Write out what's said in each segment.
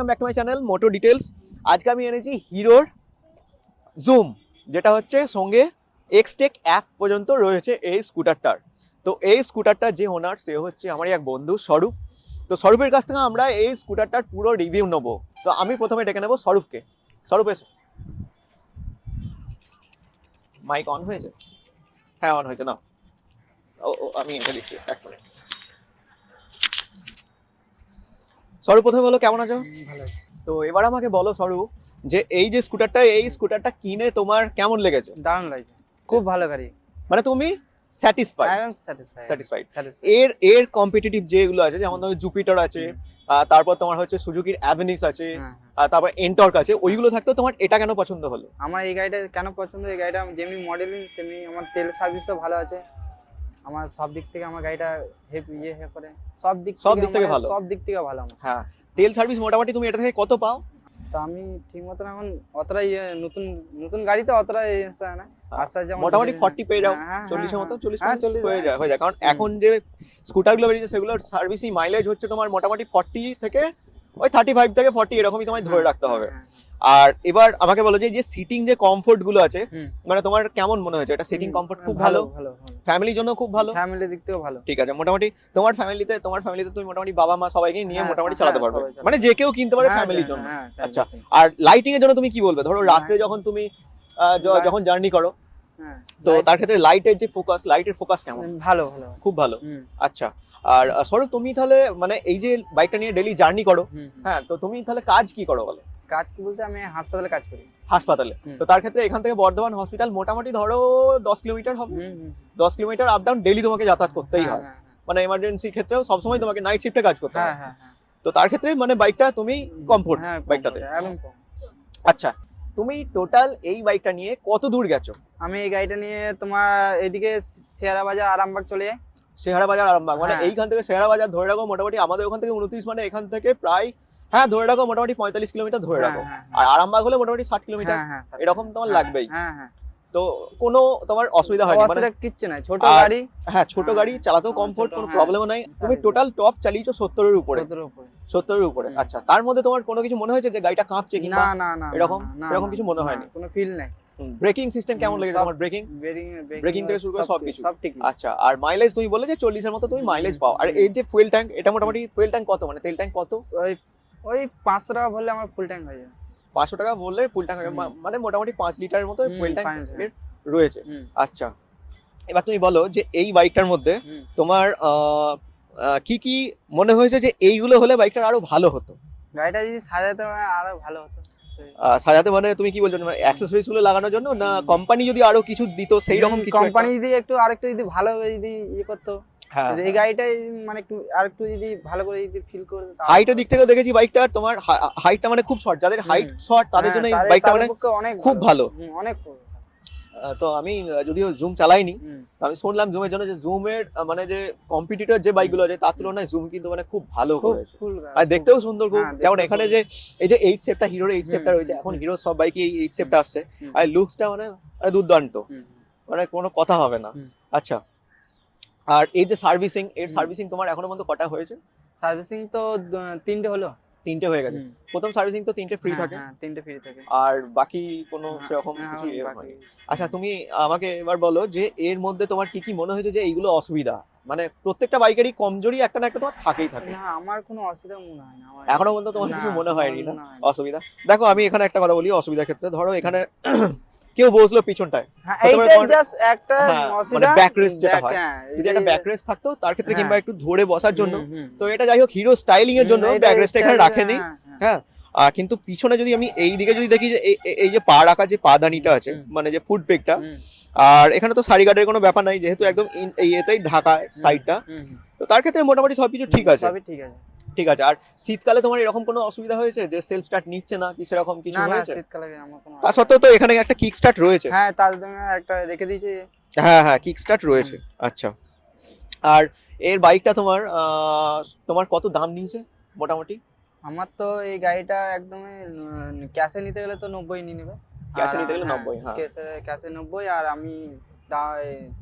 Welcome back to my channel Moto details আজকে আমি এনেছি হিরোর জুম যেটা হচ্ছে সঙ্গে এক্সটেক অ্যাপ পর্যন্ত রয়েছে এই স্কুটারটার। তো এই স্কুটারটার যে ওনার সে হচ্ছে আমারই এক বন্ধু স্বরূপ। তো স্বরূপের কাছ থেকে আমরা এই স্কুটারটার পুরো রিভিউ নেব। তো আমি প্রথমে ডেকে নেব স্বরূপকে। স্বরূপ এসো। মাইক অন হয়েছে? হ্যাঁ অন হয়েছে না ও, আমি এটা দিচ্ছি এক মিনিট স্বরূপ প্রথমে বলো কেমন আছো? তো এবার আমাকে বলো সরু যে এই যে স্কুটারটা এই স্কুটারটা কিনে তোমার কেমন লেগেছে? দারুণ লাগছে। খুব ভালো গাড়ি। মানে তুমি স্যাটিসফাইড স্যাটিসফাই স্যাটিসফাইড এর এর কম্পিটিটিভ যেগুলো আছে যেমন ধরো জুপিটার আছে তারপর তোমার হচ্ছে সুজুকির অ্যাভেনিক্স আছে তারপর এন্টর্ক আছে ওইগুলো থাকতেও তোমার এটা কেন পছন্দ হলো? আমার এই গাড়িটা কেন পছন্দ? এই গাড়িটা যেমনি মডেলিং সেমনি আমার তেল সার্ভিসও ভালো আছে। আমার সব দিক থেকে আমার গাড়িটা হেপ ইয়ে হে করে সব দিক সব দিক থেকে ভালো। সব দিক থেকে ভালো আমার। হ্যাঁ। তেল সার্ভিস মোটামুটি তুমি এটা থেকে কত পাও? তো আমি ঠিক মতন এখন অতটা ইয়ে নতুন নতুন গাড়িতে অতটা ইয়ে না। আস্তে আস্তে আমার মোটামুটি ফর্টি পেয়ে যাও। হ্যাঁ, হ্যাঁ, চল্লিশের মতো? হ্যাঁ, চল্লিশ হ্যাঁ, 40 যায় হয়ে। যায়। কারণ এখন যে স্কুটারগুলো বেরিয়েছে সেগুলোর সার্ভিসিং মাইলেজ হচ্ছে তোমার মোটামুটি ফর্টি থেকে ওই থার্টি ফাইভ থেকে ফর্টি এরকমই তোমায় ধরে রাখতে হবে। আর এবার আমাকে বলো যে যে সিটিং যে কমফোর্টগুলো আছে মানে তোমার কেমন মনে হয়েছে? এটা সিটিং কমফোর্ট খুব ভালো ফ্যামিলির জন্য খুব ভালো? ফ্যামিলি দিক থেকেও ভালো। ঠিক আছে মোটামুটি তোমার ফ্যামিলিতে তোমার ফ্যামিলিতে তুমি মোটামুটি বাবা মা সবাইকে নিয়ে হ্যাঁ, মোটামুটি হ্যাঁ, চালাতে পারবে। মানে যে কেউ কিনতে পারে হ্যাঁ, ফ্যামিলির হ্যাঁ, জন্য। হ্যাঁ, আচ্ছা। আর লাইটিং এর জন্য তুমি কি বলবে? ধরো রাতে রাত্রে যখন তুমি আহ, যখন জার্নি করো হ্যাঁ, তো তার ক্ষেত্রে লাইটের যে ফোকাস লাইটের ফোকাস কেমন? ভালো ভালো। খুব ভালো। আচ্ছা আর স্বরূপ তুমি তাহলে মানে এই যে বাইকটা নিয়ে ডেলি জার্নি করো। হ্যাঁ তো তুমি তাহলে কাজ কি করো বলো? কাজ কি বলতে আমি হাসপাতালে কাজ করি। হাসপাতালে? তো তার ক্ষেত্রে এখান থেকে বর্ধমান হসপিটাল মোটামুটি ধরো দশ কিলোমিটার হবে। দশ কিলোমিটার আপ ডাউন ডেলি তোমাকে যাতায়াত করতেই হ্যাঁ, হয়। হ্যাঁ, মানে এমার্জেন্সি ক্ষেত্রেও সবসময় তোমাকে নাইট শিফটে কাজ করতে হ্যাঁ, হয়। হ্যাঁ, হ্যাঁ, তো তার ক্ষেত্রে মানে বাইকটা তুমি কমফোর্ট হ্যাঁ, বাইকটাতে। আচ্ছা তুমি টোটাল এই বাইকটা নিয়ে কত দূর গেছো? আমি এই গাড়িটা নিয়ে তোমার এদিকে শেয়ারা বাজার আরামবাগ চলে যাই। শেহারা বাজার আরামবাগ মানে হ্যাঁ। এইখান থেকে শেহারা বাজার ধরে রাখো মোটামুটি আমাদের ওখান থেকে উনত্রিশ মানে এখান থেকে প্রায় হ্যাঁ ধরে রাখো মোটামুটি পঁয়তাল্লিশ কিলোমিটার ধরে রাখো। হ্যাঁ, আর আরামবাগ হলে মোটামুটি ষাট কিলোমিটার হ্যাঁ, হ্যাঁ, হ্যাঁ, এরকম তোমার হ্যাঁ, লাগবেই। হ্যাঁ হ্যাঁ। তো কোনো তোমার অসুবিধা হয়নি মানে কিচ্ছু নাই ছোট গাড়ি। হ্যাঁ ছোট হ্যাঁ, গাড়ি চালাতেও হ্যাঁ, কমফোর্ট কোনো হ্যাঁ। প্রবলেমও নাই। তুমি টোটাল টপ চালিয়েছো সত্তরের উপরে। উপরে। সত্তরের উপরে আচ্ছা তার মধ্যে তোমার কোনো কিছু মনে হয়েছে যে গাড়িটা কাঁপছে না না না এরকম? না, না, এরকম কিছু মনে হয়নি? কোনো ফিল নাই। ব্রেকিং সিস্টেম কেমন লেগেছে তোমার? ব্রেকিং Braking থেকে শুরু করে সব সবকিছু। আচ্ছা আর মাইলেজ তুমি বলে যে চল্লিশের মতো তুমি মাইলেজ পাও। আর এই যে ফুয়েল ট্যাঙ্ক এটা মোটামুটি ফুয়েল ট্যাঙ্ক কত? মানে তেল ট্যাঙ্ক কত? ওই ওই পাঁচশো টাকা ভরলে আমার ফুল ট্যাঙ্ক হয়ে যাবে। পাঁচশো টাকা বললে ফুল ট্যাঙ্ক মানে মোটামুটি পাঁচ লিটারের মতো ফুয়েল ট্যাঙ্ক রয়েছে। আচ্ছা এবার তুমি বলো যে এই বাইকটার মধ্যে তোমার কি কি মনে হয়েছে যে এইগুলো হলে বাইকটার আরও ভালো হতো? গাড়িটা যদি সাজাতে হয় আরও ভালো হতো। সাজাতে মানে তুমি কি বলছো মানে অ্যাক্সেসরিজগুলো লাগানোর জন্য না কোম্পানি যদি আরও কিছু দিত সেই রকম কিছু কোম্পানি যদি একটু আরেকটু যদি ভালো যদি ইয়ে করতো হ্যাঁ এই গাড়িটাই মানে একটু আরেকটু যদি ভালো করে যদি ফিল করে হাইটের দিক থেকে দেখেছি বাইকটা তোমার হাইটটা মানে খুব শর্ট যাদের হাইট শর্ট তাদের হ্যাঁ, জন্য এই বাইকটা মানে অনেক খুব ভালো। অনেক তো আমি যদিও জুম চালাইনি আমি শুনলাম জুমের জন্য যে জুমের মানে যে কম্পিটিটর যে বাইকগুলো আছে তার তুলনায় জুম কিন্তু মানে খুব ভালো করেছে। আর দেখতেও সুন্দর খুব। হ্যাঁ, যেমন এখানে যে এই যে এইট সেপটা হিরোর এইট সেপটা রয়েছে এখন হিরো সব বাইকে এই এইট সেপটা আসছে। আর লুকসটা মানে দুর্দান্ত। মানে কোনো কথা হবে না। আচ্ছা। আর এই যে সার্ভিসিং এর সার্ভিসিং তোমার এখনও পর্যন্ত কটা হয়েছে? সার্ভিসিং তো তিনটে হলো। তিনটে হয়ে গেছে। প্রথম সার্ভিসিং তো তিনটে ফ্রি হ্যাঁ, থাকে। হ্যাঁ, তিনটে ফ্রি থাকে। আর বাকি কোনো হ্যাঁ, সেরকম কিছু ইয়ে আচ্ছা তুমি আমাকে এবার বলো যে এর মধ্যে তোমার কি কি মনে হয়েছে যে এইগুলো অসুবিধা? মানে প্রত্যেকটা বাইকেরই কমজোরি একটা না একটা তোমার থাকেই থাকে। না আমার কোনো অসুবিধা মনে হয় না এখনও পর্যন্ত তোমার কিছু মনে হয়নি না। অসুবিধা? দেখো আমি এখানে একটা কথা বলি অসুবিধার ক্ষেত্রে। ধরো এখানে কেউ বসল পিছনটায়। হ্যাঁ একটা হ্যাঁ, মানে যেটা হয়। হ্যাঁ, যদি একটা ব্যাকরেস্ট থাকতো তার ক্ষেত্রে কিংবা। একটু ধরে বসার জন্য। তো এটা যাই হোক হিরো স্টাইলিং এর জন্য হুম, এটাই ব্যাকরেস্ট এখানে রাখেনি। হ্যাঁ, কিন্তু পিছনে যদি আমি এই দিকে যদি দেখি যে এই- যে পা রাখা যে পাদানিটা আছে মানে যে ফুড পেকটা আর এখানে তো সারি গার্ডের কোনো ব্যাপার নাই যেহেতু একদম এই এতেই ঢাকা সাইডটা। তো তার ক্ষেত্রে মোটামুটি সবকিছু ঠিক আছে। সবই ঠিক আছে। ঠিক আছে আর শীতকালে তোমার এরকম কোনো অসুবিধা হয়েছে যে সেলফ স্টার্ট নিচ্ছে না কি সেরকম কিছু না না হয়েছে? শীতকালে আমার কোনো তা সত্ত্বেও তো এখানে একটা কিক স্টার্ট রয়েছে। হ্যাঁ তার জন্য একটা রেখে দিয়েছি। হ্যাঁ হ্যাঁ কিক স্টার্ট রয়েছে আচ্ছা। আর এর বাইকটা তোমার তোমার কত দাম নিয়েছে মোটামুটি? আমার তো এই গাড়িটা একদমই ক্যাশে নিতে গেলে তো নব্বই নিয়ে নেবে। ক্যাশে নিতে গেলে হ্যাঁ, 90, হ্যাঁ। ক্যাশে ক্যাশে নব্বই আর আমি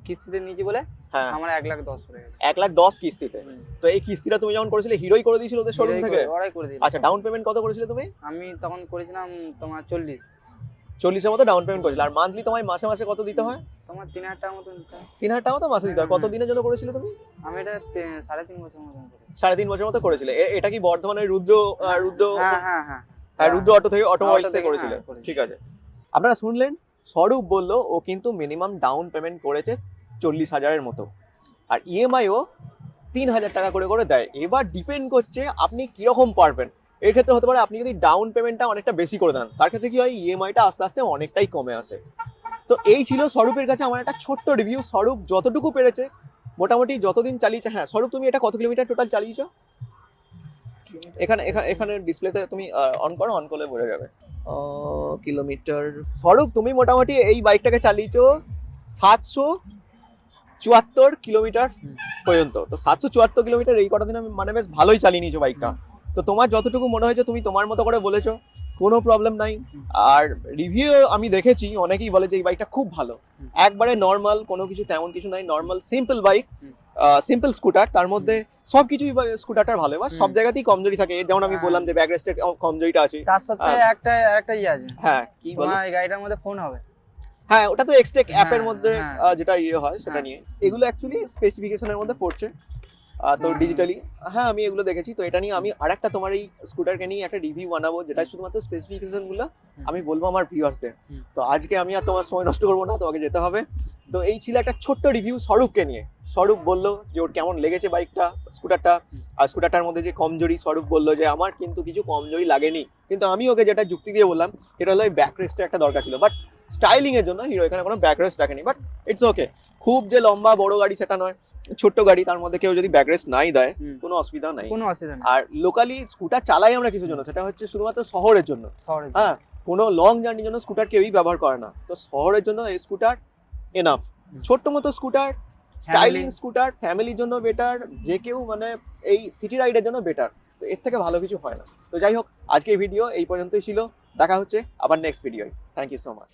কিস্তিতে নিয়েছি বলে হ্যাঁ। আমার এক লাখ দশ পড়ে গেছে এক লাখ দশ কিস্তিতে? তো এই কিস্তিটা তুমি যখন করেছিলে হিরোই করে দিয়েছিল ওদের শোরুম থেকে? ওরাই করে দিল আচ্ছা ডাউন পেমেন্ট কত করেছিলে তুমি? আমি তখন করেছিলাম তোমার চল্লিশ। চল্লিশের মতো ডাউন পেমেন্ট করেছিলে। আর মান্থলি তোমায় মাসে মাসে কত দিতে হয়? তোমার তিন হাজার টাকার মতন দিতে হয়। তিন হাজার টাকা মতো মাসে দিতে হয়। কত দিনের জন্য করেছিলে তুমি? আমি এটা সাড়ে তিন বছর করেছি। সাড়ে তিন বছর মতো করেছিলে। এটা কি বর্ধমানের রুদ্র রুদ্র হ্যাঁ হ্যাঁ হ্যাঁ। হ্যাঁ রুদ্র অটো থেকে অটোমোবাইলস থেকে থেকে, করেছিলে। হ্যাঁ, ঠিক আছে। আপনারা শুনলেন? স্বরূপ বলল ও কিন্তু মিনিমাম ডাউন পেমেন্ট করেছে চল্লিশ হাজারের মতো। আর ইএমআইও তিন হাজার টাকা করে করে দেয়। এবার ডিপেন্ড করছে আপনি কীরকম পারবেন। এর ক্ষেত্রে হতে পারে আপনি যদি ডাউন পেমেন্টটা অনেকটা বেশি করে দেন তার ক্ষেত্রে কি হয়? ইএমআইটা আস্তে আস্তে অনেকটাই কমে আসে। তো এই ছিল স্বরূপের কাছে আমার একটা ছোট্ট রিভিউ স্বরূপ যতটুকু পেরেছে মোটামুটি যতদিন চালিয়েছে হ্যাঁ স্বরূপ তুমি এটা কত কিলোমিটার টোটাল চালিয়েছো? এখানে এখানে এখানে ডিসপ্লেতে তুমি অন করো অন করলে বোঝা যাবে। কিলোমিটার। স্বরূপ, তুমি মোটামুটি এই বাইকটাকে চালিয়েছো সাতশো চুয়াত্তর কিলোমিটার পর্যন্ত। তো সাতশো চুয়াত্তর কিলোমিটার এই কটা দিন আমি মানে বেশ ভালোই চালিয়ে নিয়েছো বাইকটা। তো তোমার যতটুকু মনে হয়েছে তুমি তোমার মতো করে বলেছ, কোনো প্রবলেম নাই। আর রিভিউ আমি দেখেছি, অনেকেই বলে যে এই বাইকটা খুব ভালো। একবারে নর্মাল কোনো কিছু তেমন কিছু নাই normal simple bike. Simple scooter তার মধ্যে সব কিছুই স্কুটারটার ভালো। এবার সব জায়গাতেই কমজোরি থাকে। যেমন আমি হ্যাঁ। বললাম যে ব্যাক রেস্টের কমজোরিটা আছে। তার সাথে একটা একটা ইয়ে আছে। হ্যাঁ কি বলো? এই গাড়িটার মধ্যে ফোন হবে। হ্যাঁ ওটা তো এক্সটেক অ্যাপের মধ্যে হ্যাঁ। যেটা ইয়ে হয় সেটা হ্যাঁ। নিয়ে। এগুলো অ্যাকচুয়ালি স্পেসিফিকেশনের মধ্যে পড়ছে। তো ডিজিটালি হ্যাঁ আমি এগুলো দেখেছি। তো এটা নিয়ে আমি আরেকটা তোমার এই স্কুটারকে নিয়ে একটা রিভিউ বানাবো যেটা শুধুমাত্র স্পেসিফিকেশনগুলো আমি বলব আমার ভিউয়ার্সদের। তো আজকে আমি আর তোমার সময় নষ্ট করব না তোমাকে যেতে হবে। তো এই ছিল একটা ছোট্ট রিভিউ স্বরূপকে নিয়ে। স্বরূপ বলল যে ওর কেমন লেগেছে বাইকটা স্কুটারটা। আর স্কুটারটার মধ্যে যে কমজোরি স্বরূপ বলল যে আমার কিন্তু কিছু কমজোরি লাগেনি। কিন্তু আমি ওকে যেটা যুক্তি দিয়ে বললাম এটা হলো ব্যাক রেস্টের একটা দরকার ছিল। বাট স্টাইলিং এর জন্য হিরো এখানে কোনো ব্যাক রেস্ট রাখেনি। বাট ইটস ওকে খুব যে লম্বা বড় গাড়ি সেটা নয়। ছোট্ট গাড়ি তার মধ্যে কেউ যদি ব্যাক রেস্ট নাই দেয় কোনো অসুবিধা নাই। কোনো অসুবিধা নেই। আর লোকালি স্কুটার চালাই আমরা কিছুর জন্য সেটা হচ্ছে শুধুমাত্র শহরের জন্য। হ্যাঁ কোনো লং জার্নির জন্য স্কুটার কেউই ব্যবহার করে না। তো শহরের জন্য এই স্কুটার এনাফ ছোট্ট মতো স্কুটার স্টাইলিং স্কুটার ফ্যামিলির জন্য বেটার যে কেউ মানে এই সিটি রাইডের জন্য বেটার তো এর থেকে ভালো কিছু হয় না। তো যাই হোক আজকের ভিডিও এই পর্যন্তই ছিল। দেখা হচ্ছে আবার next video thank you so much